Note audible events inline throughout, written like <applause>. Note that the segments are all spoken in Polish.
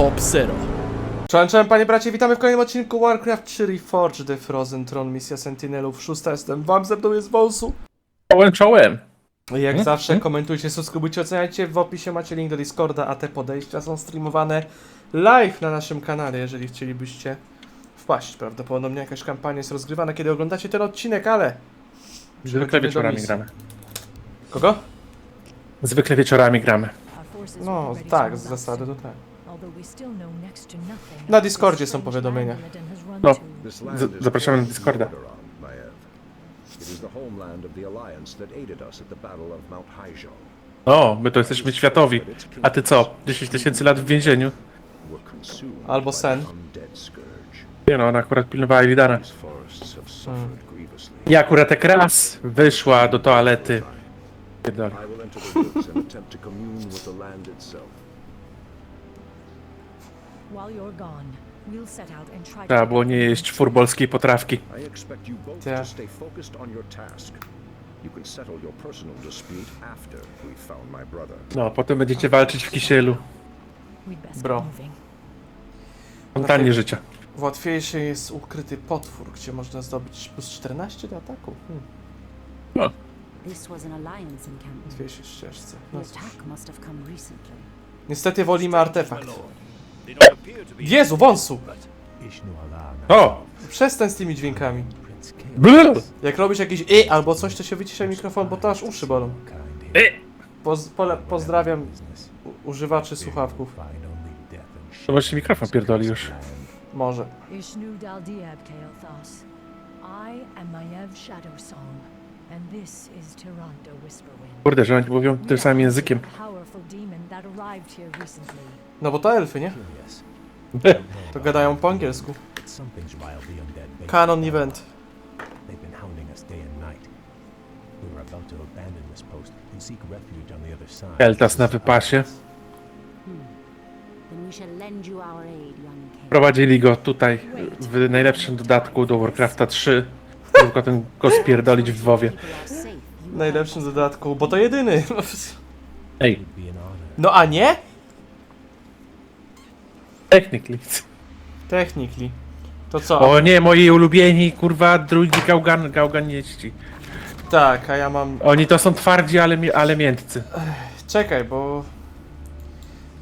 Top Zero. Cześć, cześć panie bracie, witamy w kolejnym odcinku Warcraft 3 Reforged The Frozen Throne, misja Sentinelów, szósta jestem, wam ze mną jest Wąsu. Czołem, czołem. Jak zawsze komentujcie, subskrybujcie, oceniajcie, w opisie macie link do Discorda, a te podejścia są streamowane live na naszym kanale, jeżeli chcielibyście wpaść. Prawdopodobnie jakaś kampania jest rozgrywana, kiedy oglądacie ten odcinek, ale... Zwykle wieczorami gramy. Kogo? Zwykle wieczorami gramy. No, tak, z zasady to tak. Na Discordzie są powiadomienia. No. Z- zapraszamy na Discorda. Lordaeron, Maiev. It is the homeland of the Alliance that aided us at the Battle of Mount Hyjal. O, my to jesteśmy światowi. A ty co? 10 tysięcy lat w więzieniu? Were consumed Albo by sen. the undead scourge. Nie no, ona akurat pilnowała Ilidara. These forests have suffered grievously. I akurat jak raz wyszła do toalety. Pierdolę. I will enter the woods and attempt to commune with the land itself. Trzeba było nie jeść furbolskiej potrawki. I expect you both Yeah. to stay focused on your task. You can settle your personal dispute after we've found my brother. No, potem będziecie walczyć w kisielu. Bro. Fontannie życia. Łatwiejszy jest ukryty potwór, gdzie można zdobyć plus 14 do ataku. Hmm, No. This was an alliance encampment. ścieżce. No cóż. attack must have come recently. Niestety wolimy artefakt. Jezu, wąsu! O! Przestań z tymi dźwiękami. Blul! Jak robisz jakiś y albo coś, to się wyciszaj mikrofon, bo to aż uszy bolą. Y! Poz, pole, pozdrawiam u, używaczy słuchawków. To się mikrofon pierdoli już. Może. Ishnu Daldiab Kael'thas. I am Maiev Shadowsong, and this is Tyrande Whisperwind. Kurde, że oni mówią tym samym językiem. A powerful demon that arrived here recently. No bo to elfy, nie? To gadają po angielsku. Canon event. They've been hounding us day and night. We were about to abandon this post and seek refuge on the other side. Keltas na wypasie. Prowadzili go tutaj w najlepszym dodatku do Warcrafta 3. Żeby potem go spierdolić w WoWie. Najlepszym dodatku, bo to jedyny. Ej. No a nie? Technically. Technically. To co? O nie, moi ulubieni, kurwa, drugi gałgan, gałganieści. Tak, a ja mam... Oni to są twardzi, ale, mi- ale miętcy. Czekaj, bo...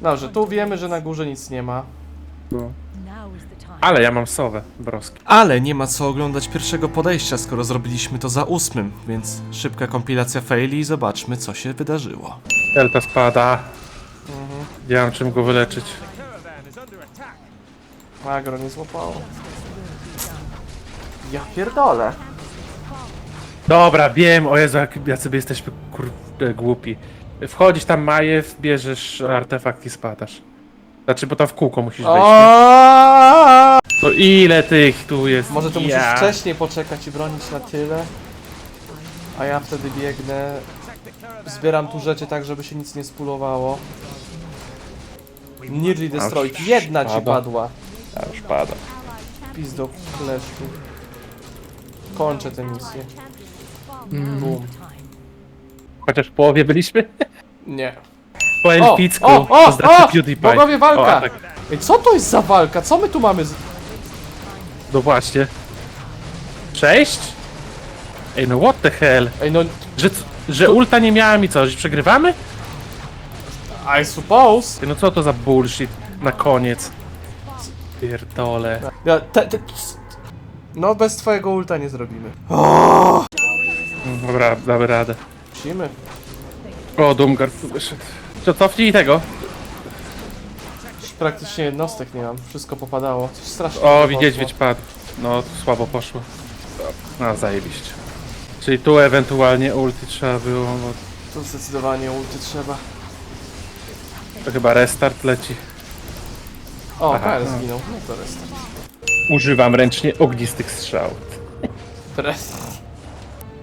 Dobrze, tu wiemy, że na górze nic nie ma. No. Now is the time. Ale ja mam sowę, broski. Ale nie ma co oglądać pierwszego podejścia, skoro zrobiliśmy to za ósmym, więc szybka kompilacja faili i zobaczmy, co się wydarzyło. Delta spada. Nie mam czym go wyleczyć. Magro nie złapało. Ja pierdolę. Dobra, wiem, o Jezu, jak ja sobie jesteśmy kurde głupi. Wchodzisz tam Majew, bierzesz artefakt i spadasz. Znaczy, bo tam w kółko musisz wejść. nie? O! No ile tych tu jest? Może to ja. musisz wcześniej poczekać i bronić na tyle. A ja wtedy biegnę. Zbieram tu rzeczy tak, żeby się nic nie spulowało. Nearly destroyed. Jedna ci spada. padła. A już pada. Pizdo leszczu. Kończę tę misję. Boom. Chociaż w połowie byliśmy. Nie. Po O, elficku. o, o, Pozdrawiam o! PewDiePie. Bogowie O, walka! a tak, Ej, co to jest za walka? Co my tu mamy? Z... no właśnie. Cześć? Ej, no what the hell? Ej, no... Że, że ulta nie miała mi co, że przegrywamy? I suppose. Ej, No co to za bullshit na koniec? Pierdole. Ja, te, te, no, bez twojego ulta nie zrobimy. Dobra, damy radę. Musimy. O, tu wyszedł. To cofnij tego. Już praktycznie jednostek nie mam. Wszystko popadało. Coś strasznie. O, mi widzieć, poszło. wiedź padł. No, słabo poszło. No, zajebiście. Czyli tu ewentualnie ulti trzeba było, bo Tu zdecydowanie ulty trzeba. to chyba restart leci. O, Aha, no. zginął. No to rest. Używam ręcznie ognistych strzał. Rest.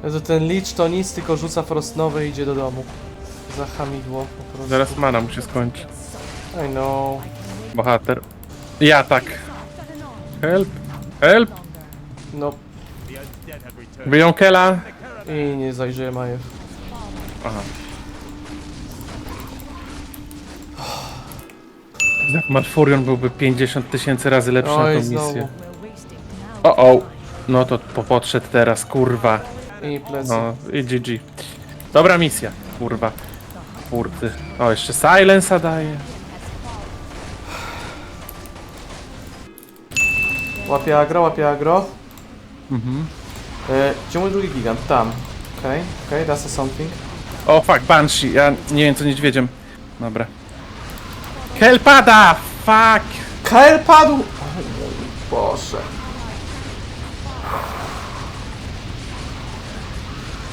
Jezu, ten licz to nic, tylko rzuca frostnowe i idzie do domu. Za hamidło po prostu. Zaraz mana mu się skończy. I know. Bohater. Ja tak. Help. Help. No Wyją Kela. i nie zajrzyję Majew. Aha. Malfurion byłby 50 tysięcy razy lepszy na Oj, tą znowu. misję. O, o. No to po podszedł teraz, kurwa. I plecy. No i GG. Dobra misja, kurwa. Kurty. O, jeszcze Silensa daje. Łapie agro, łapie agro. Mhm. E, gdzie mój drugi gigant? Tam. Okej, okay, okej, that's a something. O, fuck, Banshee. Ja nie wiem co niedźwiedziem. Dobra. Kelpada! Fuck! KL padł! O mój Boże.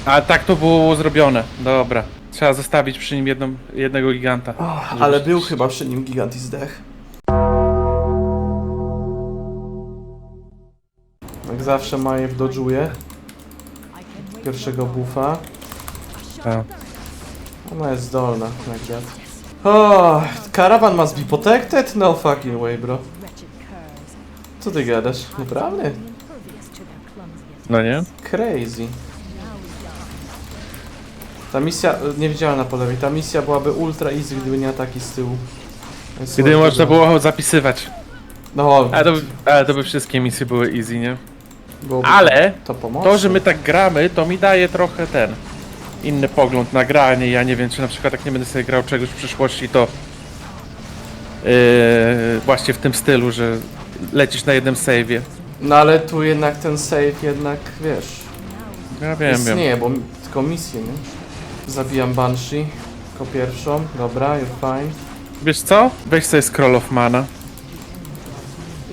A tak to było zrobione. Dobra. Trzeba zostawić przy nim jedną, jednego giganta. Ale był chyba przy nim gigant i zdech. Jak zawsze Majew dodżuje pierwszego buffa. Tak. Ona jest zdolna, jak dziad. O, karawan must be protected? No fucking way, bro. Co ty gadasz? Naprawdę? No nie? Crazy. Ta misja, nie widziałem na po lewej, ta misja byłaby ultra easy, gdyby nie ataki z tyłu. Więc Gdyby słowo można było zapisywać. No, Ale to, by- ale to by wszystkie misje były easy, nie? byłoby Ale to to, że my tak gramy, to mi daje trochę ten inny pogląd na granie. Ja nie wiem, czy na przykład jak nie będę sobie grał czegoś w przyszłości, to yy, właśnie w tym stylu, że lecisz na jednym save'ie. No ale tu jednak ten save jednak, wiesz, Ja wiem, wiem. istnieje, bo mi- tylko misję, nie? Zabijam Banshee, jako pierwszą, dobra, you're fine. Wiesz co? Weź sobie Scroll of Mana.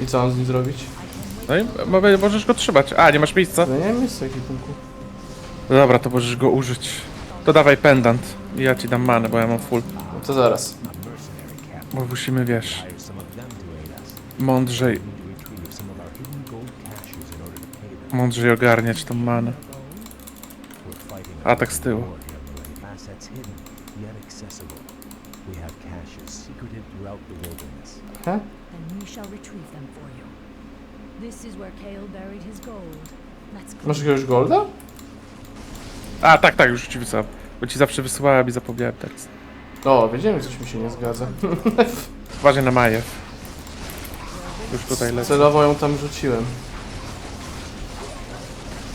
I co mam z nim zrobić? No i mo- możesz go trzymać. A, nie masz miejsca? No nie wiem, jest w ekipunku. No Dobra, to możesz go użyć. To dawaj pendant. I ja ci dam manę, bo ja mam full. No to zaraz. Bo musimy, wiesz, mądrzej, mądrzej ogarniać tą manę. We're fighting A tak z tyłu. we shall retrieve them for you. This is where Kale buried his gold. Let's go. Masz jakiegoś golda? A, tak, tak, już ci wysłałem. Bo ci zawsze wysyłałem i zapomniałem teraz. O, wiedziałem, że coś mi się nie zgadza. <laughs> Uważaj na Maję. Już tutaj lecę. Celowo ją tam rzuciłem.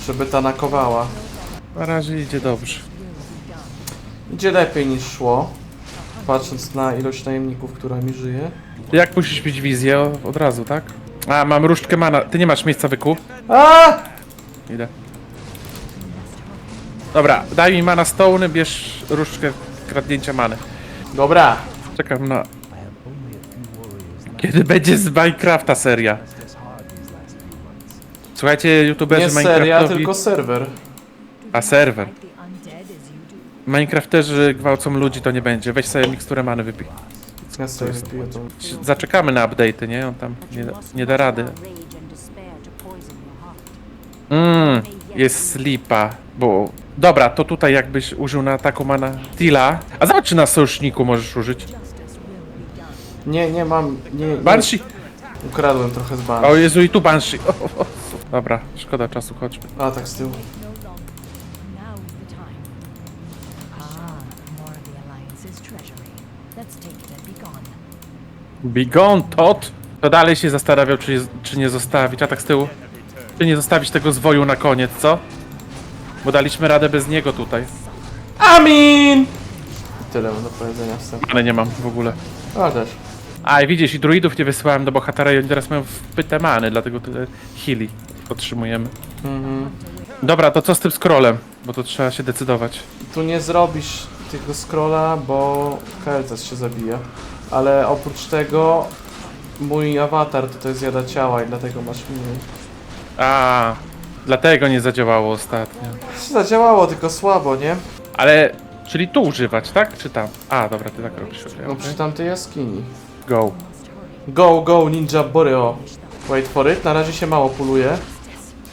Żeby ta nakowała. Na razie idzie dobrze. Idzie lepiej niż szło. Patrząc na ilość najemników, która mi żyje. Jak musisz mieć wizję od razu, tak? A, mam różdżkę mana. Ty nie masz miejsca wykup? A! Idę. Dobra, daj mi mana stone, bierz różdżkę kradnięcia many. Dobra. Czekam na... Kiedy będzie z Minecrafta seria? Słuchajcie, Nie youtuberzy seria, Minecraftowi... tylko serwer. A serwer. Minecrafterzy gwałcą ludzi, to nie będzie. Weź sobie miksturę many wypij. Ja sobie wypiję tą. Zaczekamy na update'y, nie? On tam nie, nie da rady. Mmm, jest slipa, bo... Dobra, to tutaj jakbyś użył na ataku mana Tila. A zobacz, czy na sojuszniku możesz użyć. Nie, nie mam. Nie, nie. Banshee! Ukradłem trochę z O Banshee. Jezu, i tu Banshee. O, o, o. Dobra, szkoda czasu, chodźmy. A tak z tyłu. No longer. Now is the time. Ah, more of the Alliance's treasury. Let's take it and be gone. Be gone, Tot! To dalej się zastanawiał, czy, czy nie zostawić, a tak z tyłu. Czy nie zostawić tego zwoju na koniec, co? Bo daliśmy radę bez niego tutaj. Amin! Tyle mam do powiedzenia wstępu. Ale nie mam w ogóle. A też. A i widzisz, i druidów nie wysyłałem do bohatera i oni teraz mają wpyte many, dlatego tyle heali otrzymujemy. Mhm. Dobra, to co z tym scrollem? Bo to trzeba się decydować. Tu nie zrobisz tego scrolla, bo Kelces się zabija. Ale oprócz tego mój awatar tutaj zjada ciała i dlatego masz mniej. A, dlatego nie zadziałało ostatnio. Zadziałało tylko słabo, nie? Ale, czyli tu używać, tak? Czy tam? A, dobra, ty tak robisz. okej, No okej. przy tamtej jaskini. Go. Go, go, ninja boreo. Wait for it, na razie się mało puluje.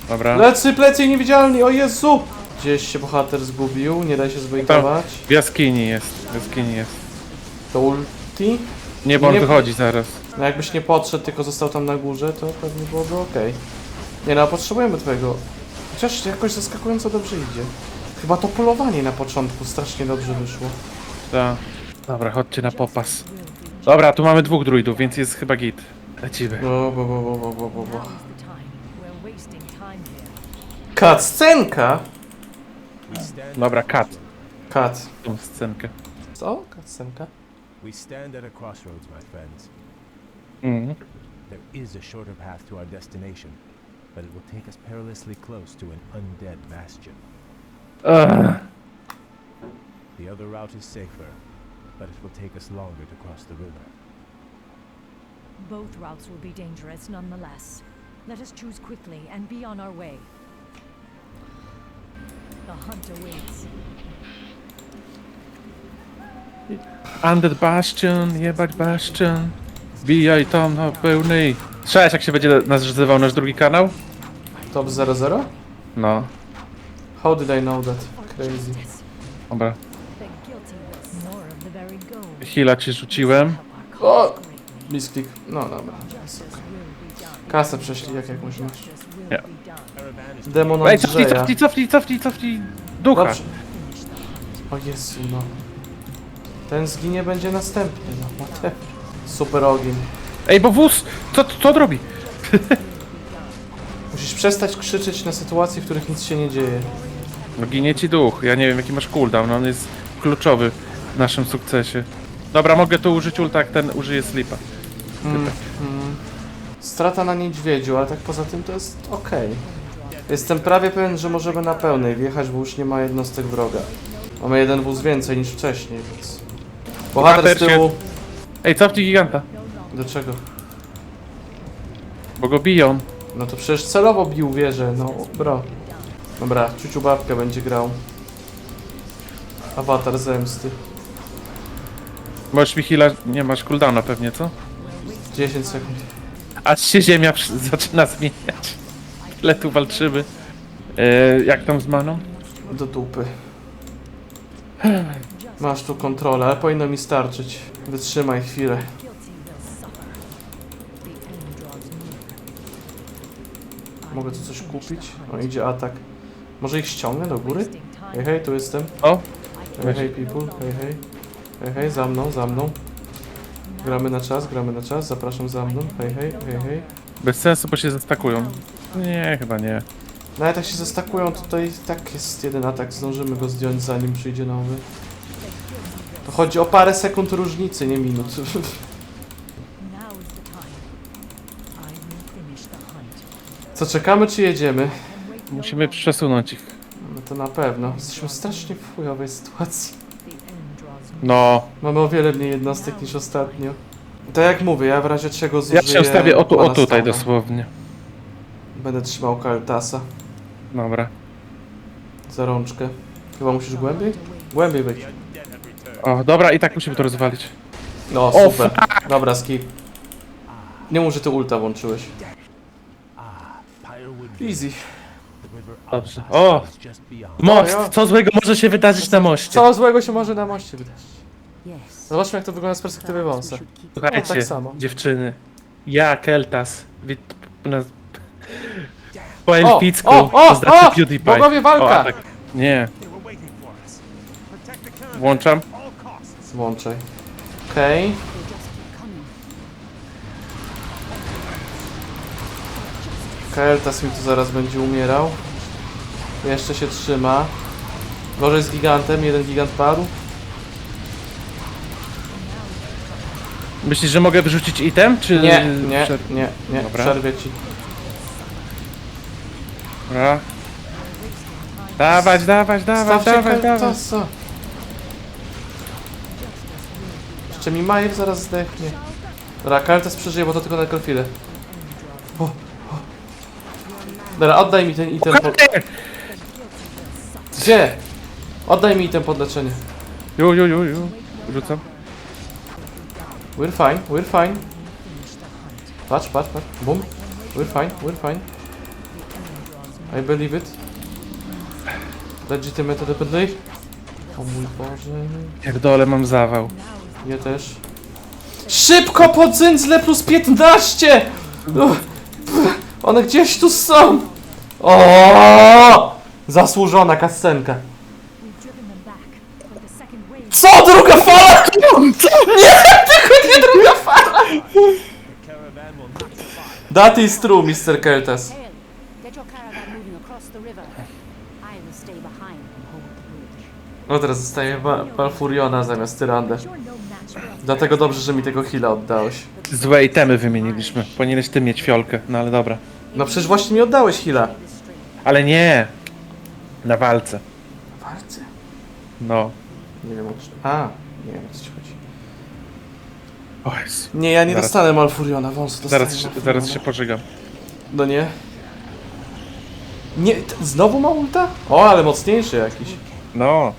Dobra. Lecy, plecy niewidzialni, o Jezu! Gdzieś się bohater zgubił, nie da się zbejtować. W jaskini jest, w jaskini jest. To ulti? Nie, bo on Nie- wychodzi zaraz. No jakbyś nie podszedł, tylko został tam na górze, to pewnie byłoby ok. Nie no, potrzebujemy twojego... Chociaż jakoś zaskakująco dobrze idzie. Chyba to polowanie na początku strasznie dobrze wyszło. Tak. Dobra, chodźcie na popas. Dobra, tu mamy dwóch druidów, więc jest chyba git. Lecimy. Bo, bo, bo, bo, bo, bo, bo. Cutscenka! We stand Dobra, kat. Cut. Tą scenkę. Co? Cutscenka? We stand at a crossroads, my friends. Mhm. There is a shorter path to our destination, but it will take us perilously close to an undead bastion. Ugh. The other route is safer, but it will take us longer to cross the river. Both routes will be dangerous nonetheless. Let us choose quickly and be on our way. The hunt awaits. the Bastion, jebać Bastion. Bijaj tam na pełnej. Słyszałeś jak się będzie nazywał nasz drugi kanał? Top 00? No, How did I know that? Crazy. dobra. Heala ci rzuciłem. O! Misklik. No dobra. Kasę przeszli, jak jakąś masz. Is Demon Ej, cofnij, Andrzeja. cofnij, cofnij, cofnij, cofnij. Ducha. Dobrze. O Jezu, no. Ten zginie będzie następny, no. What <laughs> the- Super ogień. Ej, bo wóz! Co, co on robi? Musisz przestać krzyczeć na sytuacje, w których nic się nie dzieje. No ginie ci duch. Ja nie wiem jaki masz cooldown, on jest kluczowy w naszym sukcesie. Dobra, mogę tu użyć ulta, jak ten użyje slipa. Mm, mm. Strata na niedźwiedziu, ale tak poza tym to jest okej. Jestem prawie pewien, że możemy na pełnej wjechać, bo już nie ma jednostek wroga. Mamy jeden wóz więcej niż wcześniej, więc... Bohater z Bohater się- tyłu... Ej, cofnij giganta, Do czego? bo go biją. No to przecież celowo bił wieżę, no bro. Dobra, ciuciu babka będzie grał. Awatar zemsty. Możesz mi heala, nie masz cooldowna pewnie, co? 10 sekund. Aż się ziemia przy- <laughs> zaczyna zmieniać. Tyle tu walczymy. E, jak tam z maną? Do dupy. Masz tu kontrolę, ale powinno mi starczyć. Wytrzymaj chwilę. Guilty will suffer. The end draws near. Mogę tu coś kupić? O, idzie atak. Może ich ściągnę do góry? Hej, hej, tu jestem. O, Hej, hej, people. Hej, hej. Hej, hej, za mną, za mną. Gramy na czas, gramy na czas. Zapraszam za mną. Hej, hej, hej, hej. bez sensu, bo się zastakują. Nie, chyba nie. Nawet jak się zastakują, to tutaj tak jest jeden atak. Zdążymy go zdjąć, zanim przyjdzie nowy. To chodzi o parę sekund różnicy, nie minut. <laughs> Now is the time. I will finish the hunt. Co, czekamy czy jedziemy? Musimy przesunąć ich. No to na pewno. Jesteśmy strasznie w chujowej sytuacji. No, Mamy o wiele mniej jednostek niż ostatnio. Tak jak mówię, ja w razie czego ja zużyję... się ustawię o, tu, o tutaj Stone'a. dosłownie. Będę trzymał Kaltasa Dobra. za rączkę. Chyba musisz głębiej? Głębiej wejdź. O, dobra, i tak musimy to rozwalić. No, super. Dobra, skip. Nie że ty ulta włączyłeś. Easy. Dobrze. O! Most! Co złego może się wydarzyć na moście? Co złego się może na moście wydarzyć? Zobaczmy, jak to wygląda z perspektywy wąsa. Słuchajcie, tak samo. dziewczyny. Ja, Keltas. Na... Po elficku. o, o, to znaczy o! PewDiePie. Bogowie, walka! O, atak. Nie. Włączam. Włączaj. Okej. They Keltas mi tu zaraz będzie umierał. Jeszcze się trzyma. Gorzej z gigantem, jeden gigant padł. Myślisz, że mogę wyrzucić item? Czy... Nie, nie, nie, nie, Dobra. ci. Dobra. Dawać, dawać, dawać, Stawcie dawać, dawać. Jeszcze mi Majer zaraz zdechnie. Dobra, Keltas przeżyje, bo to tylko na chwilę. O. Dobra, oddaj mi ten item pod... Gdzie? Oddaj mi item pod leczenie. Ju, ju, ju, ju. Rzucam. We're fine, we're fine. Patrz, patrz, patrz. Boom. We're fine, we're fine. I believe it. Legitimate dependly. O mój Boże. Pierdole, mam zawał. Ja też. Szybko po dzyndzle plus 15! Uff, One gdzieś tu są! O! Zasłużona kascenka. Co? Druga fala? Nie, tylko nie druga fala! That is true, Mr. Keltas. No teraz zostaje Malfuriona zamiast Tyrandę. Dlatego dobrze, że mi tego heal'a oddałeś. Złe itemy wymieniliśmy. Powinieneś ty mieć fiolkę, no ale dobra. No przecież właśnie mi oddałeś heal'a. Ale nie! Na walce. Bardzo. No. Nie wiem o co... A, nie wiem o co ci chodzi. O Jezu. Nie, ja nie Zaraz- dostanę Malfuriona, wąs dostanę Zaraz, się- Malfuriona. zaraz się pożygam. No nie. Nie, t- znowu ma ulta? O, ale mocniejszy jakiś. No.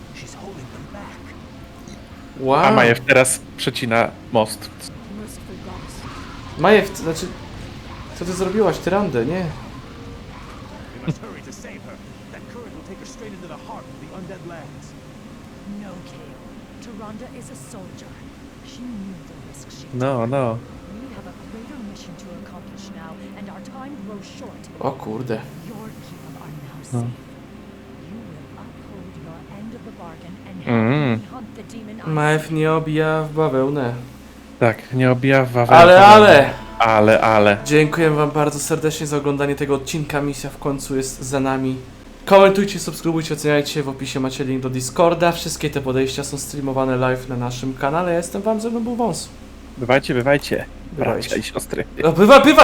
Wow. A Majew teraz przecina most. Majew, t- znaczy... Co ty zrobiłaś, Tyrandę? Nie. We must hurry to save her. That current will take her straight into the heart of the undead lands. No, Kale. Tyrande is a soldier. She knew the risks she No, no. We have a greater mission to accomplish now, and our time grows short. O kurde. Your people are now safe. You will uphold your end of the bargain and help Mm. me hunt the demon I Majew nie obija w bawełnę. Tak, nie obija wawel. Ale, ale! Ale, ale. Dziękuję wam bardzo serdecznie za oglądanie tego odcinka. Misja w końcu jest za nami. Komentujcie, subskrybujcie, oceniajcie. W opisie macie link do Discorda. Wszystkie te podejścia są streamowane live na naszym kanale. Ja jestem wam, ze mną był Wąs. Bywajcie, bywajcie. Bywajcie. Bracia i siostry. No, bywa, bywa!